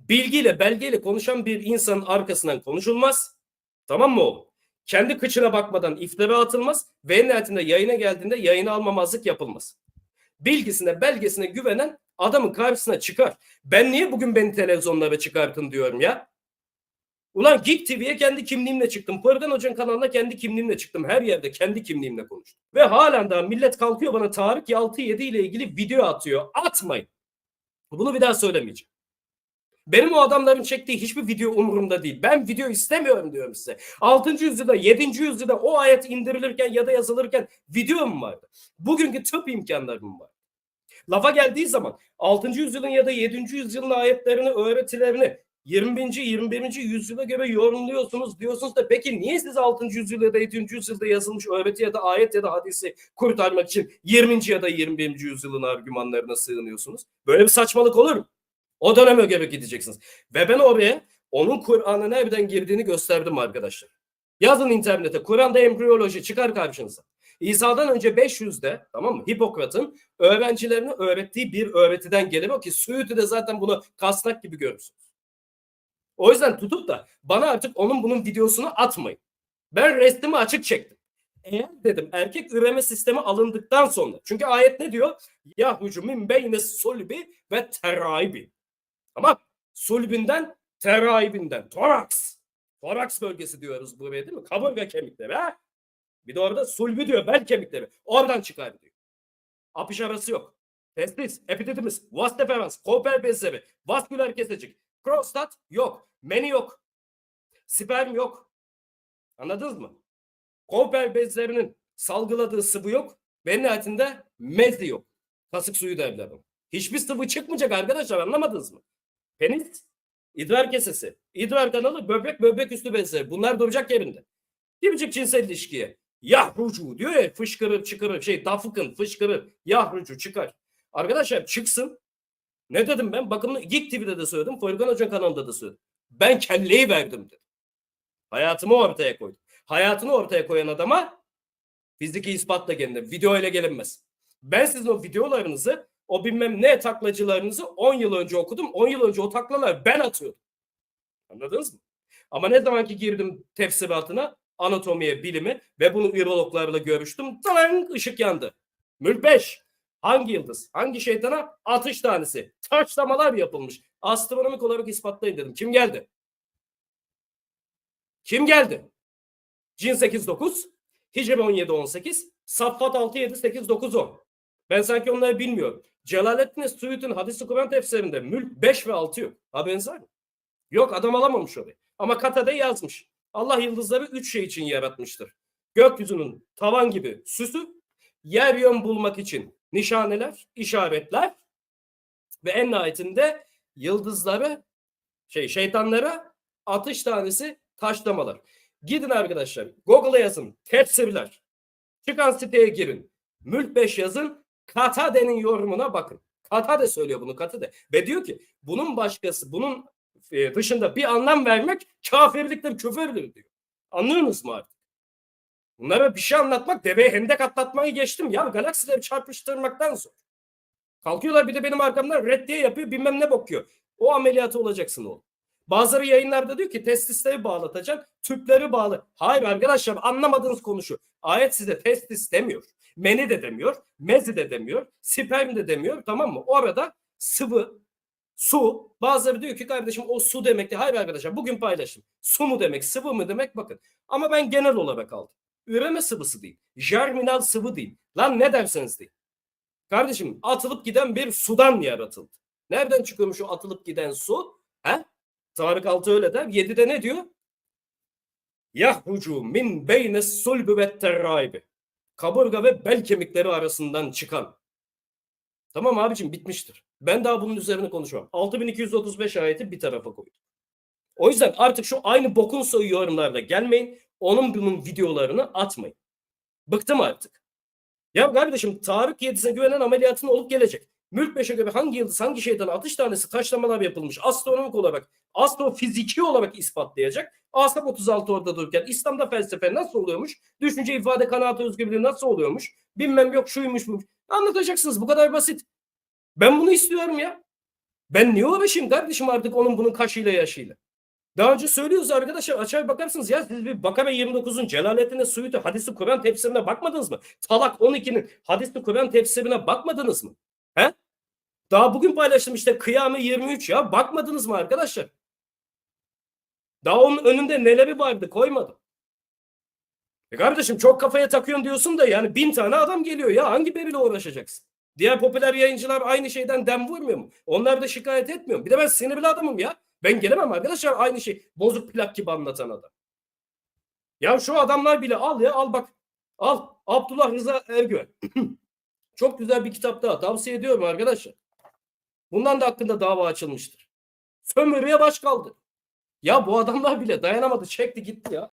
Bilgiyle belgeyle konuşan bir insanın arkasından konuşulmaz. Tamam mı oğlum? Kendi kıçına bakmadan iftira atılmaz ve en yayına geldiğinde yayını almamazlık yapılmaz. Bilgisine belgesine güvenen adamın karşısına çıkar. Ben niye bugün beni televizyonlara çıkartın diyorum ya? Ulan Geek TV'ye kendi kimliğimle çıktım. Korgan Hoca'nın kanalına kendi kimliğimle çıktım. Her yerde kendi kimliğimle konuştum. Ve halen daha millet kalkıyor bana Tarık Yaltı 7 ile ilgili video atıyor. Atmayın. Bunu bir daha söylemeyeceğim. Benim o adamların çektiği hiçbir video umurumda değil. Ben video istemiyorum diyorum size. 6. yüzyılda 7. yüzyılda o ayet indirilirken ya da yazılırken video mu vardı? Bugünkü tıp imkanlarım var. Lafa geldiği zaman 6. yüzyılın ya da 7. yüzyılın ayetlerini, öğretilerini 20. 21. yüzyıla göre yorumluyorsunuz diyorsunuz da peki niye siz 6. yüzyıl ya da 7. yüzyılda yazılmış öğreti ya da ayet ya da hadisi kurtarmak için 20. ya da 21. yüzyılın argümanlarına sığınıyorsunuz? Böyle bir saçmalık olur mu? O döneme göre gideceksiniz. Ve ben oraya onun Kur'an'a nereden girdiğini gösterdim arkadaşlar. Yazın internete Kur'an'da embriyoloji çıkar karşınıza. İsa'dan önce 500'de tamam mı Hipokrat'ın öğrencilerine öğrettiği bir öğretiden gelir o ki Suudi de zaten bunu kasnak gibi görürsünüz. O yüzden tutup da bana artık onun bunun videosunu atmayın. Ben restimi açık çektim. Eğer dedim erkek üreme sistemi alındıktan sonra çünkü ayet ne diyor? Yahrucu min beyne sulbi ve teraibi. Ama sulbinden teraibinden toraks. Toraks bölgesi diyoruz buraya değil mi? Kaburga kemikleri ha? Bir de orada sulbi diyor bel kemikleri. Oradan çıkar diyor. Apış arası yok. Testis, epididimis, vas deferans, kolper bezleri, vasküler kesecik, prostat yok. Meni yok. Sperm yok. Anladınız mı? Kolper bezlerinin salgıladığı sıvı yok. Ve nihayetinde mezi yok. Kasık suyu derler. Hiçbir sıvı çıkmayacak arkadaşlar anlamadınız mı? Penis, idrar kesesi, idrar kanalı, böbrek, böbrek üstü bezleri. Bunlar duracak yerinde. Kimcik cinsel ilişkiye. Yahrucu diyor ya fışkırır çıkarır şey dafıkın fışkırır yahrucu çıkar. Arkadaşlar çıksın. Ne dedim ben? Bakın Geek TV'de de söyledim. Forgan Hoca kanalında da söyledim. Ben kelleyi verdim dedim. Hayatımı ortaya koydum. Hayatını ortaya koyan adama fiziki ispatla gelinir. Video ile gelinmez. Ben sizin o videolarınızı o bilmem ne taklacılarınızı 10 yıl önce okudum. 10 yıl önce o taklalar ben atıyordum. Anladınız mı? Ama ne zaman ki girdim tefsiratına anatomiye, bilimi ve bunu virologlarla görüştüm. Talang ışık yandı. Mülk 5. Hangi yıldız? Hangi şeytana? Atış tanesi. Taşlamalar yapılmış. Astronomik olarak ispatlayın dedim. Kim geldi? Kim geldi? Cin 8-9, Hicri 17-18, Saffat 6-7-8-9-10. Ben sanki onları bilmiyorum. Celaleddin Suyut'un hadisi Kur'an tefsirinde mülk 5 ve 6 yok. Haberiniz var mı? Yok adam alamamış orayı. Ama Kata'da yazmış. Allah yıldızları üç şey için yaratmıştır. Gökyüzünün tavan gibi süsü, yer yön bulmak için nişaneler, işaretler ve en nihayetinde yıldızları, şey şeytanlara atış tanesi taşlamalar. Gidin arkadaşlar Google'a yazın tefsirler. Çıkan siteye girin. Mülk 5 yazın. Katade'nin yorumuna bakın. Katade söylüyor bunu Katade. Ve diyor ki bunun başkası bunun e, dışında bir anlam vermek kafirliktir, küfürdür diyor. Anlıyorsunuz mu artık? Bunlara bir şey anlatmak deveye hendek atlatmayı geçtim ya. Galaksileri çarpıştırmaktan zor. Kalkıyorlar bir de benim arkamdan reddiye yapıyor bilmem ne bakıyor. O ameliyatı olacaksın oğlum. Bazıları yayınlarda diyor ki testisleri bağlatacaksın, tüpleri bağlı. Hayır arkadaşlar anlamadığınız konu şu. Ayet size testis demiyor. Meni de demiyor, mezi de demiyor, sperm de demiyor tamam mı? Orada sıvı, su. Bazıları diyor ki kardeşim o su demek değil. Hayır arkadaşlar bugün paylaştım. Su mu demek, sıvı mı demek bakın. Ama ben genel olarak aldım. Üreme sıvısı değil. Germinal sıvı değil. Lan ne derseniz değil. Kardeşim atılıp giden bir sudan yaratıldı. Nereden çıkıyormuş o atılıp giden su? He? Tarık Altı öyle der. Yedide ne diyor? Yahrucu min beyne sulbü ve terraibi. Kaburga ve bel kemikleri arasından çıkan. Tamam abicim bitmiştir. Ben daha bunun üzerine konuşmam. 6235 ayeti bir tarafa koydum. O yüzden artık şu aynı bokun soyu yorumlarla gelmeyin. Onun bunun videolarını atmayın. Bıktım artık. Ya kardeşim Tarık 7'sine güvenen ameliyatın olup gelecek. Mülk 5'e göre hangi yıldız hangi şeytan atış tanesi taşlamalar yapılmış astronomik olarak astrofiziki olarak ispatlayacak. Asap 36 orada dururken İslam'da felsefe nasıl oluyormuş? Düşünce ifade kanaat özgürlüğü nasıl oluyormuş? Bilmem yok şuymuş bu. Anlatacaksınız bu kadar basit. Ben bunu istiyorum ya. Ben niye uğraşayım kardeşim artık onun bunun kaşıyla yaşıyla. Daha önce söylüyoruz arkadaşlar açar bakarsınız ya siz bir Bakara 29'un Celaleddin'in Suyut'u hadisi Kur'an tefsirine bakmadınız mı? Talak 12'nin hadisi Kur'an tefsirine bakmadınız mı? He? Daha bugün paylaştım işte Kıyame 23 ya bakmadınız mı arkadaşlar? Daha onun önünde neleri vardı koymadım. E kardeşim çok kafaya takıyorsun diyorsun da yani bin tane adam geliyor ya hangi biriyle uğraşacaksın? Diğer popüler yayıncılar aynı şeyden dem vurmuyor mu? Onlar da şikayet etmiyor? Bir de ben sinirli adamım ya. Ben gelemem arkadaşlar aynı şey bozuk plak gibi anlatan adam. Ya şu adamlar bile al ya al bak. Al Abdullah Rıza Ergün. Çok güzel bir kitap daha tavsiye ediyorum arkadaşlar. Bundan da hakkında dava açılmıştır. Sömürüye baş kaldı. Ya bu adamlar bile dayanamadı çekti gitti ya.